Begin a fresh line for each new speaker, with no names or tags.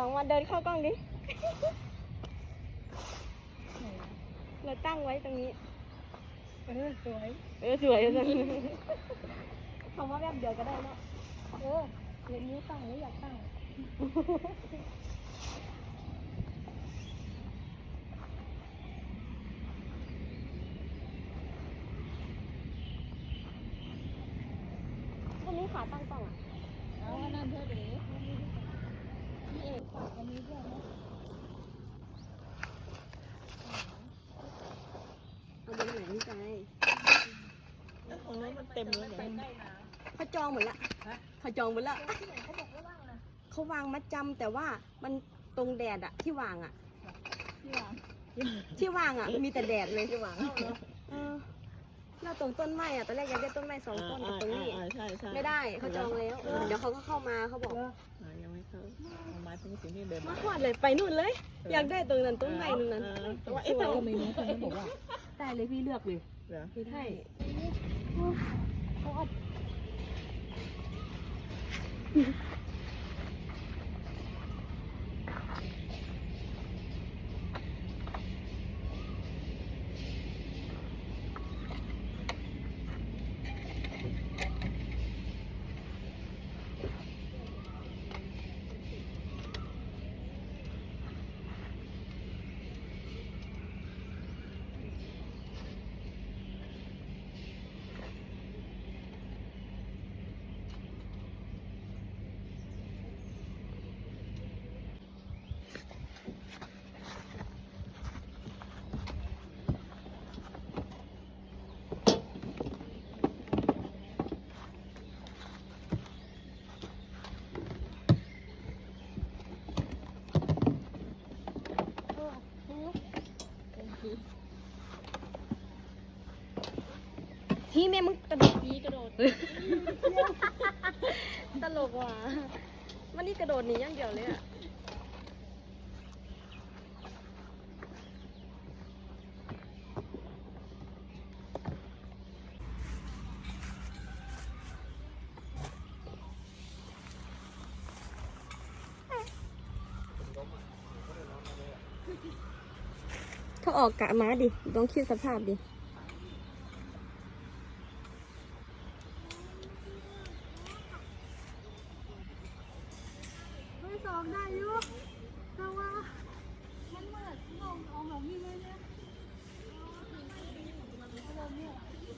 องมาเดินเข้ากล้องดิ เราตั้งไว้ตรงนี้
เออสวย
เออสวยจังคำว่าแบบเดียวก็ได้เนาะ
เออเรียนนี้ตั้งหรืออยากตั้ง
ตรงนี้ขาตั้งกล้องอะ
เอาอันนั่นเธอเดี๋ยวนี่เอกฝากอันนี้ด้วยนะ
เอาบนไหนนี่ใจ
ตรงนั้นมันเต็มเลยเนี่ย
เขาจองหมดละเขาจองหมดละเขาวางมัดจำแต่ว่ามันตรงแดดอะที่วางอะ
ที่วาง
ที่วางอะมีแต่แดดเลยที่วางาตรงต้นไม้อะตอนแรกอยากได้ต้นไม้สองต้นกับตรงนี้
อ่าใช่ใช่
ไม่ได้เขาจองแล้ว เดี๋ยวเขาก็เข้ามาเขาบอก
อ่ายังไม่เข้าเอาไม้เป็นสิ่งที่เดิน
มาขวดเลยไปนู่นเลย อยากได้ตรงนั้นต้นไม้นู่นนั้น
แต่ว่าไอ้เต่า
ไม่รู้คนนั้นบอกว่า
ได้เลยพี่เลือกเลย
เดี๋ยว
พี่ให้ พี่แม่มึงกระโดด
พีกระโดด
ตลกว่ะวันนี้กระโดดหนีอย่างเดียวเลยอะาออกกะม้าดิต้องคิดสภาพดิ
ไม่สองได้ยุแต่ว่ามันเหมือนลงเอา